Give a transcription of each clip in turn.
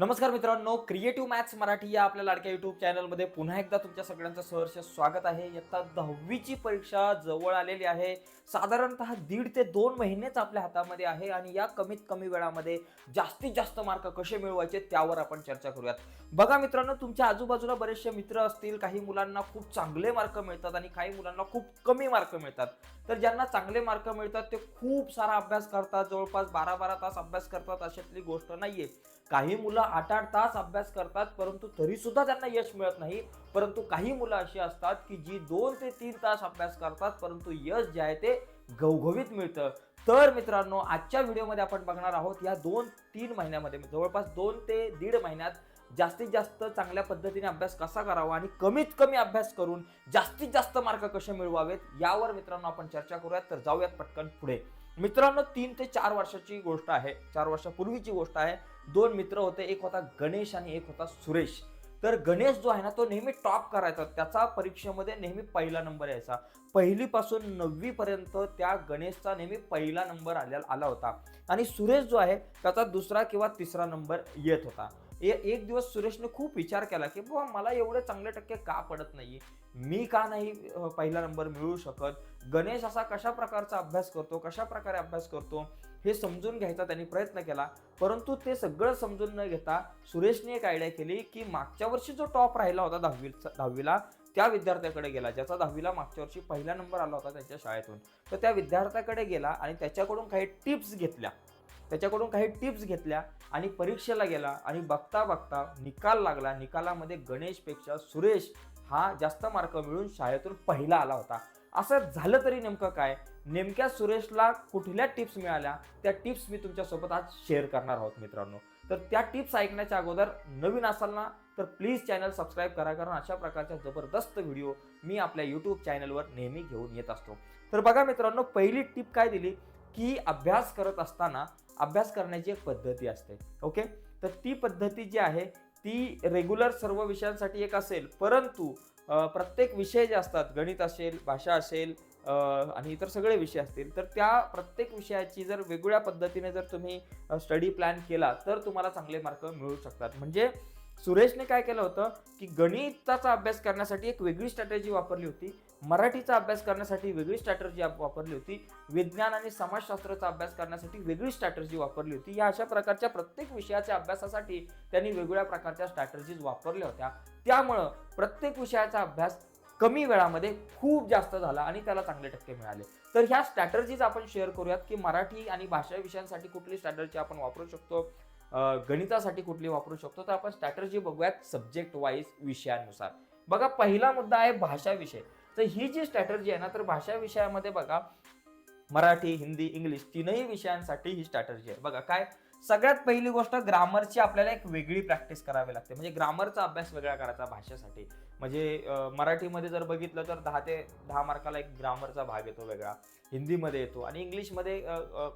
नमस्कार मित्रांनो creative maths Marathi या आपल्या लाडक्या युट्यूब चॅनलमध्ये पुन्हा एकदा तुमच्या सगळ्यांचं सहर्ष स्वागत आहे. इयत्ता दहावीची परीक्षा जवळ आलेली आहे. साधारणतः दीड ते दोन महिनेच आपल्या हातामध्ये आहे आणि या कमीत कमी वेळामध्ये जास्तीत जास्त मार्क कसे मिळवायचे त्यावर आपण चर्चा करूयात. बघा मित्रांनो तुमच्या आजूबाजूला बरेचसे मित्र असतील काही मुलांना खूप चांगले मार्क मिळतात आणि काही मुलांना खूप कमी मार्क मिळतात. तर ज्यांना चांगले मार्क मिळतात ते खूप सारा अभ्यास करतात. जवळपास बारा बारा तास अभ्यास करतात अशातली गोष्ट नाहीये. काही मुलं आठ आठ तास अभ्यास करतात परंतु तरी सुद्धा त्यांना यश मिळत नाही. परंतु काही मुलं अशी असतात की जी दोन ते तीन तास अभ्यास करतात परंतु यश जे आहे ते घवघवीत मिळतं. तर मित्रांनो आजच्या व्हिडिओमध्ये आपण बघणार आहोत या दोन तीन महिन्यामध्ये जवळपास दोन ते दीड महिन्यात जास्तीत जास्त चांगल्या पद्धतीने अभ्यास कसा करावा आणि कमीत कमी अभ्यास करून जास्तीत जास्त मार्क कसे मिळवावेत यावर मित्रांनो आपण चर्चा करूयात. तर जाऊयात पटकन पुढे. मित्रांनो तीन ते चार वर्षाची गोष्ट आहे. चार वर्षापूर्वीची गोष्ट आहे. दोन मित्र होते. एक होता गणेश आणि एक होता सुरेश. तर गणेश जो आहे ना तो नेहमी टॉप करायचा. त्याचा परीक्षेमध्ये नेहमी पहिला नंबर यायचा. पहिलीपासून नववी पर्यंत त्या गणेशचा नेहमी पहिला नंबर आलेला आला होता. आणि सुरेश जो आहे त्याचा दुसरा किंवा तिसरा नंबर येत होता. एक दिवस सुरेशने खूप विचार केला की बाबा मला एवढे चांगले टक्के का पडत नाही मी का नाही पहिला नंबर मिळू शकत? गणेश असा कशा प्रकारचा अभ्यास करतो? कशा प्रकारे अभ्यास करतो? हे समजून घ्यायचा त्यांनी प्रयत्न केला. परंतु ते सगळं समजून न घेता सुरेशने एक आयडिया केली की मागच्या वर्षी जो टॉप राहिला होता दहावी दहावीला त्या विद्यार्थ्याकडे गेला ज्याचा दहावीला मागच्या वर्षी पहिला नंबर आला होता त्यांच्या शाळेतून. तर त्या विद्यार्थ्याकडे गेला आणि त्याच्याकडून काही टिप्स घेतल्या. त्याच्याकडून काही टिप्स घेतल्या आणि परीक्षेला गेला आणि बघता बघता निकाल लागला. निकालामध्ये गणेशपेक्षा सुरेश हा जास्त मार्क मिळून शाळेतून पहिला आला होता. असं झालं तरी नेमकं काय? नेमक्या सुरेशला कुठल्या टिप्स मिळाल्या? त्या टिप्स मी तुमच्यासोबत आज शेअर करणार आहोत मित्रांनो. तर त्या टिप्स ऐकण्याच्या अगोदर नवीन असाल ना तर प्लीज चॅनल सबस्क्राईब करा कारण अशा प्रकारच्या जबरदस्त व्हिडिओ मी आपल्या यूट्यूब चॅनलवर नेहमी घेऊन येत असतो. तर बघा मित्रांनो पहिली टिप काय दिली? की अभ्यास करत असताना अभ्यास करण्याची एक पद्धती असते. ओके तर ती पद्धती जी आहे ती रेग्युलर सर्व विषयांसाठी एक असेल. परंतु प्रत्येक विषय जे असतात गणित असेल भाषा असेल आणि इतर सगळे विषय असतील तर त्या प्रत्येक विषयाची जर वेगवेगळ्या पद्धतीने जर तुम्ही स्टडी प्लॅन केला तर तुम्हाला चांगले मार्क मिळू शकतात. म्हणजे सुरेशने काय केलं होतं की गणिताचा अभ्यास करण्यासाठी एक वेगळी स्ट्रॅटेजी वापरली होती. मराठीचा अभ्यास करण्यासाठी वेगळी स्ट्रॅटर्जी वापरली होती. विज्ञान आणि समाजशास्त्राचा अभ्यास करण्यासाठी वेगळी स्ट्रॅटर्जी वापरली होती. या अशा प्रकारच्या प्रत्येक विषयाच्या अभ्यासासाठी त्यांनी वेगवेगळ्या प्रकारच्या स्ट्रॅटर्जीज वापरल्या होत्या. त्यामुळं प्रत्येक विषयाचा अभ्यास कमी वेळामध्ये खूप जास्त झाला आणि त्याला चांगले टक्के मिळाले. तर ह्या स्ट्रॅटर्जीज आपण शेअर करूयात की मराठी आणि भाषा विषयांसाठी कुठली स्ट्रॅटर्जी आपण वापरू शकतो? गणितासाठी कुठली वापरू शकतो? तर आपण स्ट्रॅटर्जी बघूयात सब्जेक्ट वाईज विषयानुसार. बघा पहिला मुद्दा आहे भाषा विषय. तर ही जी स्ट्रॅटर्जी आहे ना तर भाषा विषयामध्ये बघा मराठी हिंदी इंग्लिश तीनही विषयांसाठी ही स्ट्रॅटर्जी आहे. बघा काय? सगळ्यात पहिली गोष्ट ग्रामरची आपल्याला एक वेगळी प्रॅक्टिस करावी लागते. म्हणजे ग्रामरचा अभ्यास वेगळा करायचा भाषेसाठी. म्हणजे मराठीमध्ये जर बघितलं तर दहा ते दहा मार्काला एक ग्रामरचा भाग येतो वेगळा. हिंदीमध्ये येतो आणि इंग्लिशमध्ये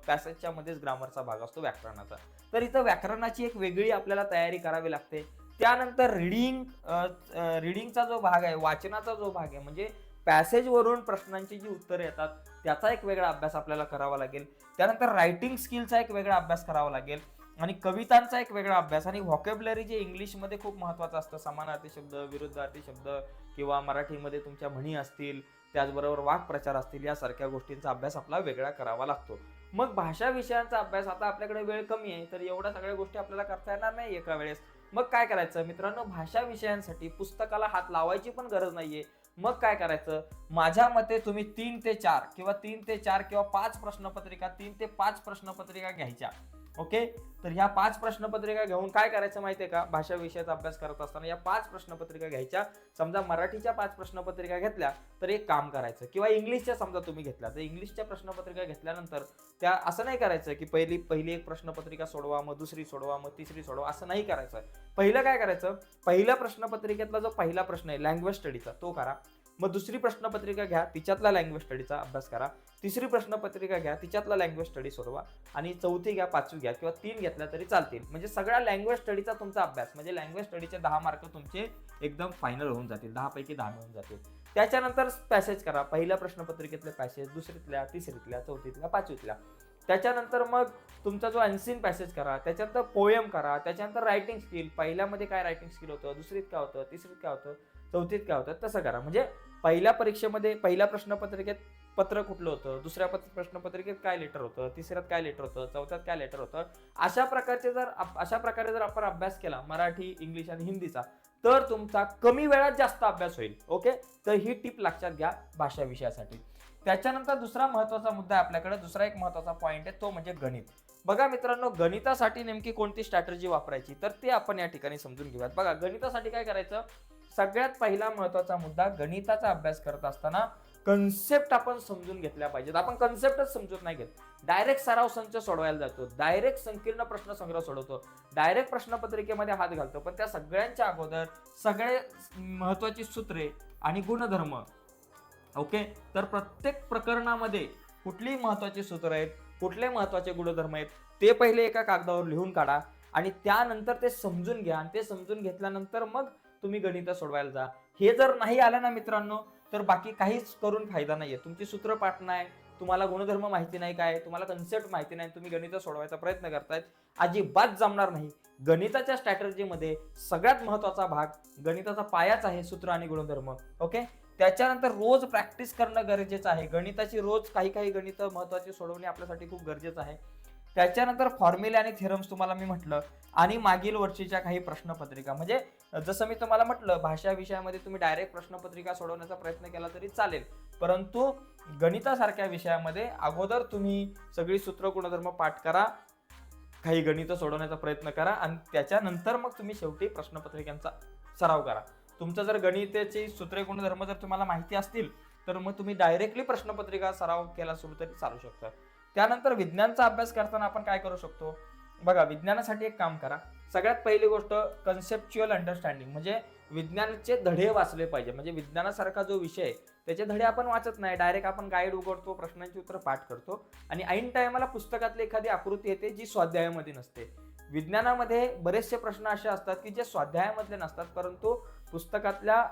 पॅसेजच्या मध्येच ग्रामरचा भाग असतो व्याकरणाचा. तर इथं व्याकरणाची एक वेगळी आपल्याला तयारी करावी लागते. त्यानंतर रिडिंग रिडिंगचा जो भाग आहे वाचनाचा जो भाग आहे म्हणजे पॅसेजवरून प्रश्नांची जी उत्तरं येतात त्याचा एक वेगळा अभ्यास आपल्याला करावा लागेल. त्यानंतर रायटिंग स्किलचा एक वेगळा अभ्यास करावा लागेल. आणि कवितांचा एक वेगळा अभ्यास आणि व्हॉकेबलरी जे इंग्लिशमध्ये खूप महत्त्वाचं असतं समानार्थी शब्द विरुद्धार्थी शब्द किंवा मराठीमध्ये तुमच्या म्हणी असतील त्याचबरोबर वाक्प्रचार असतील यासारख्या गोष्टींचा अभ्यास आपला वेगळा करावा लागतो. मग भाषा विषयांचा अभ्यास आता आपल्याकडे वेळ कमी आहे तर एवढ्या सगळ्या गोष्टी आपल्याला करता येणार नाही एका वेळेस. मग काय करायचं? मित्रांनो भाषा विषयांसाठी पुस्तकाला हात लावायची पण गरज नाहीये. मग काय करायचं? माझ्या मते तुम्ही तीन ते चार किंवा तीन ते चार किंवा पाच प्रश्नपत्रिका तीन ते पाच प्रश्नपत्रिका घ्यायच्या. ओके? तर ह्या पाच प्रश्नपत्रिका घेऊन काय करायचं माहितीये का? भाषा विषयाचा अभ्यास करत असताना या पाच प्रश्नपत्रिका घ्यायच्या. समजा मराठीच्या पाच प्रश्नपत्रिका घेतल्या तर एक काम करायचं. किंवा इंग्लिशच्या समजा तुम्ही घेतल्या तर इंग्लिशच्या प्रश्नपत्रिका घेतल्यानंतर त्या असं नाही करायचं की पहिली पहिली एक प्रश्नपत्रिका सोडवा मग दुसरी सोडवा मग तिसरी सोडवा असं नाही करायचं. पहिलं काय करायचं? पहिल्या प्रश्नपत्रिकेतला जो पहिला प्रश्न आहे लँग्वेज स्टडीचा तो करा. मग दुसरी प्रश्नपत्रिका घ्या तिच्यातला लँग्वेज स्टडीचा अभ्यास करा. तिसरी प्रश्नपत्रिका घ्या तिच्यातला लँग्वेज स्टडी सोडवा. आणि चौथी घ्या पाचवी घ्या किंवा तीन घेतल्या तरी चालतील. म्हणजे सगळ्या लँग्वेज स्टडीचा तुमचा अभ्यास म्हणजे लँग्वेज स्टडीचे दहा मार्क तुमचे एकदम फायनल होऊन जातील दहापैकी दहा मिळून जातील. त्याच्यानंतर पॅसेज करा. पहिल्या प्रश्नपत्रिकेतले पॅसेज दुसरीतल्या तिसरीतल्या चौथीतल्या पाचवीतल्या. त्याच्यानंतर मग तुमचा जो अनसीन पॅसेज करा त्याच्यानंतर पोयम करा त्याच्यानंतर रायटिंग स्किल पहिल्यामध्ये काय रायटिंग स्किल होतं? दुसरीत काय होतं? तिसरीत काय होतं? चौथीत काय होतं? तसं करा. म्हणजे पहिल्या परीक्षेमध्ये पहिल्या प्रश्नपत्रिकेत पत्र कुठलं होतं? दुसऱ्या पत्र प्रश्नपत्रिकेत काय लेटर होतं? तिसऱ्यात काय लेटर होतं? चौथ्यात काय लेटर होतं? अशा प्रकारचे जर अशा प्रकारे जर आपण अभ्यास केला मराठी इंग्लिश आणि हिंदीचा तर तुमचा कमी वेळात जास्त अभ्यास होईल ओके? तर ही टिप लक्षात घ्या भाषा विषयासाठी. त्याच्यानंतर दुसरा महत्त्वाचा मुद्दा आहे आपल्याकडे. दुसरा एक महत्त्वाचा पॉईंट आहे तो म्हणजे गणित. बघा मित्रांनो गणितासाठी नेमकी कोणती स्ट्रॅटर्जी वापरायची? तर ते आपण या ठिकाणी समजून घेऊयात. बघा गणितासाठी काय करायचं? सगळ्यात पहिला महत्त्वाचा मुद्दा गणिताचा अभ्यास करत असताना कन्सेप्ट आपण समजून घेतल्या पाहिजेत. आपण कन्सेप्टच समजून नाही घेत. डायरेक्ट सराव संच सोडवायला जातो. डायरेक्ट संकीर्ण प्रश्न संग्रह सोडवतो. डायरेक्ट प्रश्नपत्रिकेमध्ये हात घालतो. पण त्या सगळ्यांच्या अगोदर सगळे महत्वाची सूत्रे आणि गुणधर्म ओके? तर प्रत्येक प्रकरणामध्ये कुठली महत्वाची सूत्र आहेत कुठले महत्त्वाचे गुणधर्म आहेत ते पहिले एका कागदावर लिहून काढा आणि त्यानंतर ते समजून घ्या आणि ते समजून घेतल्यानंतर मग तुम्ही गणित सोडवायला जा. हे जर नाही आलं ना मित्रांनो तर बाकी काहीच करून फायदा नाहीये. तुमची सूत्र पाठ नाही तुम्हाला गुणधर्म माहिती नाही काय तुम्हाला कन्सेप्ट माहिती नाही तुम्ही गणित सोडवायचा प्रयत्न करतायत अजिबात जमणार नाही. गणिताच्या स्ट्रॅटर्जीमध्ये सगळ्यात महत्त्वाचा भाग गणिताचा पायाच आहे सूत्र आणि गुणधर्म ओके त्याच्यानंतर रोज प्रॅक्टिस करणं गरजेचं आहे. गणिताची रोज काही काही गणित महत्वाची सोडवणे आपल्यासाठी खूप गरजेचं आहे. त्याच्यानंतर फॉर्म्युले आणि थेरम्स तुम्हाला मी म्हटलं आणि मागील वर्षीच्या काही प्रश्नपत्रिका. म्हणजे जसं मी तुम्हाला म्हटलं भाषा विषयामध्ये तुम्ही डायरेक्ट प्रश्नपत्रिका सोडवण्याचा प्रयत्न केला तरी चालेल. परंतु गणितासारख्या विषयामध्ये अगोदर तुम्ही सगळी सूत्र गुणधर्म पाठ करा काही गणित सोडवण्याचा प्रयत्न करा आणि त्याच्यानंतर मग तुम्ही शेवटी प्रश्नपत्रिकांचा सराव करा. तुमचं जर गणिताची सूत्रे गुणधर्म जर तुम्हाला माहिती असतील तर मग तुम्ही डायरेक्टली प्रश्नपत्रिका सराव केला सुरू तरी चालू शकतं. त्यानंतर विज्ञानचा अभ्यास करताना आपण काय करू शकतो? बघा विज्ञानासाठी एक काम करा. सगळ्यात पहिली गोष्ट कन्सेप्च्युअल अंडरस्टँडिंग म्हणजे विज्ञानाचे धडे वाचले पाहिजे. म्हणजे विज्ञानासारखा जो विषय आहे त्याचे धडे आपण वाचत नाही. डायरेक्ट आपण गाईड उघडतो प्रश्नांची उत्तर पाठ करतो. आणि ऐन टायमाला पुस्तकातली एखादी आकृती येते जी स्वाध्यायामध्ये नसते. विज्ञानामध्ये बरेचसे प्रश्न असे असतात की जे स्वाध्यायामधले नसतात परंतु पुस्तकातल्या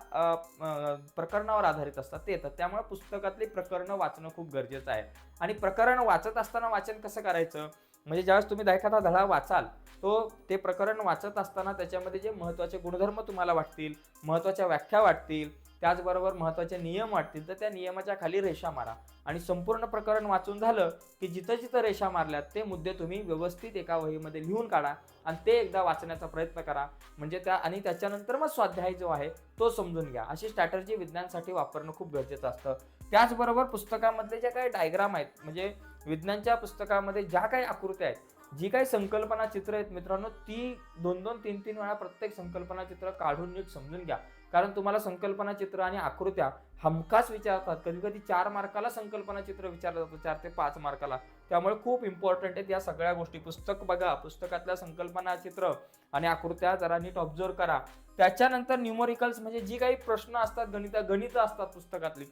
प्रकरणावर आधारित असतात. ते येतात. त्यामुळे पुस्तकातली प्रकरणं वाचणं खूप गरजेचं आहे. आणि प्रकरण वाचत असताना वाचन कसं करायचं? म्हणजे ज्यावेळेस तुम्ही एखादा धडा वाचाल तो ते प्रकरण वाचत असताना त्याच्यामध्ये जे महत्त्वाचे गुणधर्म तुम्हाला वाटतील महत्त्वाच्या व्याख्या वाटतील त्याचबरोबर महत्त्वाचे नियम वाटतील तर त्या नियमाच्या खाली रेषा मारा. आणि संपूर्ण प्रकरण वाचून झालं की जिथं जिथं रेषा मारल्यात ते मुद्दे तुम्ही व्यवस्थित एका वहीमध्ये लिहून काढा आणि ते एकदा वाचण्याचा प्रयत्न करा. म्हणजे त्या आणि त्याच्यानंतर मग स्वाध्याय जो आहे तो समजून घ्या. अशी स्ट्रॅटर्जी विज्ञानसाठी वापरणं खूप गरजेचं असतं. त्याचबरोबर पुस्तकामधले जे काही डायग्राम आहेत म्हणजे विज्ञानच्या पुस्तकामध्ये ज्या काही आकृत्या आहेत जी काही संकल्पना चित्र आहेत मित्रांनो ती दोन दोन तीन तीन वेळा प्रत्येक संकल्पना चित्र काढून नीट समजून घ्या. कारण तुम्हाला संकल्पना चित्र आणि आकृत्या हमखास विचारतात. कधी कधी चार मार्काला संकल्पना चित्र विचारलं जातं चार ते पाच मार्काला. त्यामुळे खूप इम्पॉर्टंट आहेत या सगळ्या गोष्टी. पुस्तक बघा पुस्तकातल्या संकल्पना चित्र आणि आकृत्या जरा नीट ऑब्झर्व करा. त्याच्यानंतर न्यूमरिकल्स म्हणजे जी काही प्रश्न असतात गणित गणित असतात पुस्तकातली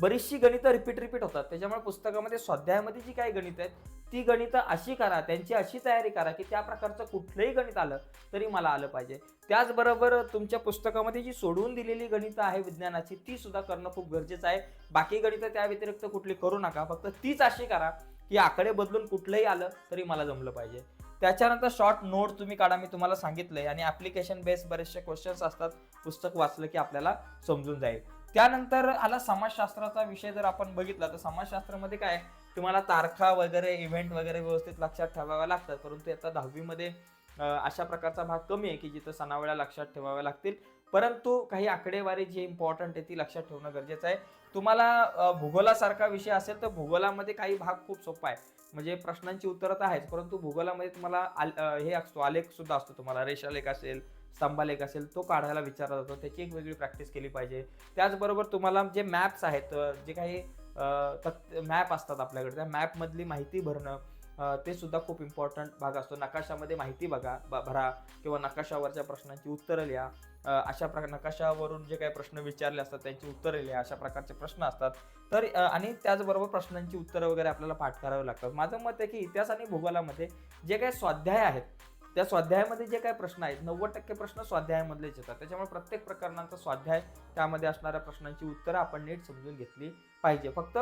बरीचशी गणितं रिपीट रिपीट होतात. त्याच्यामुळे पुस्तकामध्ये स्वाध्यायामध्ये जी काही गणित आहेत ती गणितं अशी करा त्यांची अशी तयारी करा की त्या प्रकारचं कुठलंही गणित आलं तरी मला आलं पाहिजे. त्याचबरोबर तुमच्या पुस्तकामध्ये जी सोडवून दिलेली गणितं आहे विज्ञानाची ती सुद्धा करणं खूप गरजेचं आहे. बाकी गणितं त्या व्यतिरिक्त कुठली करू नका. फक्त तीच अशी करा की आकडे बदलून कुठलंही आलं तरी मला जमलं पाहिजे. त्याच्यानंतर शॉर्ट नोट तुम्ही काढा मी तुम्हाला सांगितलंय. आणि ॲप्लिकेशन बेस बरेचसे क्वेश्चन्स असतात. पुस्तक वाचलं की आपल्याला समजून जाईल. त्यानंतर आला समाजशास्त्राचा विषय जर आपण बघितला तर समाजशास्त्रामध्ये काय तुम्हाला तारखा वगैरे इव्हेंट वगैरे व्यवस्थित लक्षात ठेवाव्या लागतात. परंतु आता दहावीमध्ये अशा प्रकारचा भाग कमी आहे की जिथं सणावेळा लक्षात ठेवाव्या लागतील. परंतु काही आकडेवारी जी इम्पॉर्टंट आहे ती लक्षात ठेवणं गरजेचं आहे. तुम्हाला भूगोलासारखा विषय असेल तर भूगोलामध्ये काही भाग खूप सोपा आहे. म्हणजे प्रश्नांची उत्तरं तर आहेच परंतु भूगोलामध्ये तुम्हाला आल- हे असतो आलेख सुद्धा असतो तुम्हाला. रेषालेख असेल स्तंभालेख असेल तो काढायला विचारला जातो. त्याची एक वेगळी प्रॅक्टिस केली पाहिजे. त्याचबरोबर तुम्हाला जे मॅप्स आहेत जे काही मॅप असतात आपल्याकडे त्या मॅपमधली माहिती भरणं ते सुद्धा खूप इम्पॉर्टंट भाग असतो. नकाशामध्ये माहिती बघा ब- भरा किंवा नकाशावरच्या प्रश्नांची उत्तरं लिहा. अशा प्रकार नकाशावरून जे काही प्रश्न विचारले असतात त्यांची उत्तरं लिहा. अशा प्रकारचे प्रश्न असतात. तर आणि त्याचबरोबर प्रश्नांची उत्तरं वगैरे आपल्याला पाठ करावी लागतात. माझं मत आहे की इतिहास आणि भूगोलामध्ये जे काही स्वाध्याय आहेत त्या स्वाध्यायामध्ये जे काही प्रश्न आहेत नव्वद टक्के प्रश्न स्वाध्यायामधलेच येतात. त्याच्यामुळे प्रत्येक प्रकरणांचा स्वाध्याय त्यामध्ये असणाऱ्या प्रश्नांची उत्तरं आपण नीट समजून घेतली पाहिजे. फक्त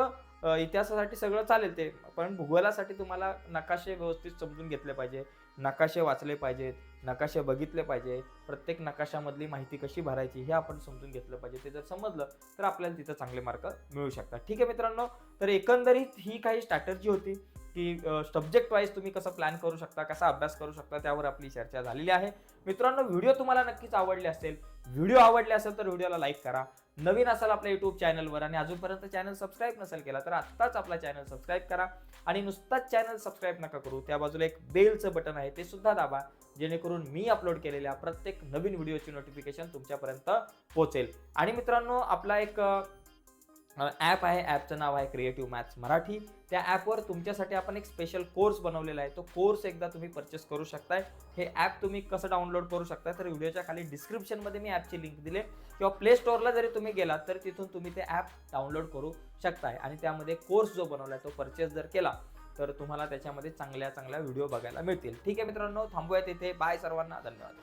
इतिहासासाठी सगळं चालेल ते पण भूगोलासाठी तुम्हाला नकाशे व्यवस्थित समजून घेतले पाहिजे. नकाशे वाचले पाहिजेत नकाशे बघितले पाहिजे. प्रत्येक नकाशामधली माहिती कशी भरायची हे आपण समजून घेतलं पाहिजे. ते जर समजलं तर आपल्याला तिथं चांगले मार्क मिळू शकतात. ठीक आहे मित्रांनो तर एकंदरीत ही काही स्ट्रॅटर्जी होती. की सब्जेक्ट वाईज तुम्ही कसं प्लॅन करू शकता कसा अभ्यास करू शकता त्यावर आपली चर्चा झालेली आहे. मित्रांनो व्हिडिओ तुम्हाला नक्कीच आवडले असेल व्हिडिओ आवडले असेल तर व्हिडिओला लाईक करा. नवीन असाल आपल्या युट्यूब चॅनलवर आणि अजूनपर्यंत चॅनल सबस्क्राईब नसेल केला तर आत्ताच आपला चॅनल सबस्क्राईब करा आणि नुसताच चॅनल सबस्क्राईब नका करू. त्या बाजूला एक बेलचं बटन आहे ते सुद्धा दाबा जेणेकरून मी अपलोड केलेल्या प्रत्येक नवीन व्हिडिओची नोटिफिकेशन तुमच्यापर्यंत पोहोचेल आणि मित्रांनो आपला एक ॲप आहे ॲपचं नाव आहे क्रिएटिव्ह मॅथ्स मराठी. त्या ॲपवर तुमच्यासाठी आपण एक स्पेशल कोर्स बनवलेला आहे. तो कोर्स एकदा तुम्ही परचेस करू शकताय. हे ॲप तुम्ही कसं डाउनलोड करू शकता तर व्हिडिओच्या खाली डिस्क्रिप्शनमध्ये मी ॲपची लिंक दिले किंवा प्ले स्टोअरला जरी तुम्ही गेलात तर तिथून तुम्ही ते ॲप डाउनलोड करू शकताय. आणि त्यामध्ये कोर्स जो बनवला आहे तो परचेस जर केला तर तुम्हाला त्याच्यामध्ये चांगल्या चांगल्या व्हिडिओ बघायला मिळतील. ठीक आहे मित्रांनो थांबूया तिथे बाय सर्वांना. धन्यवाद.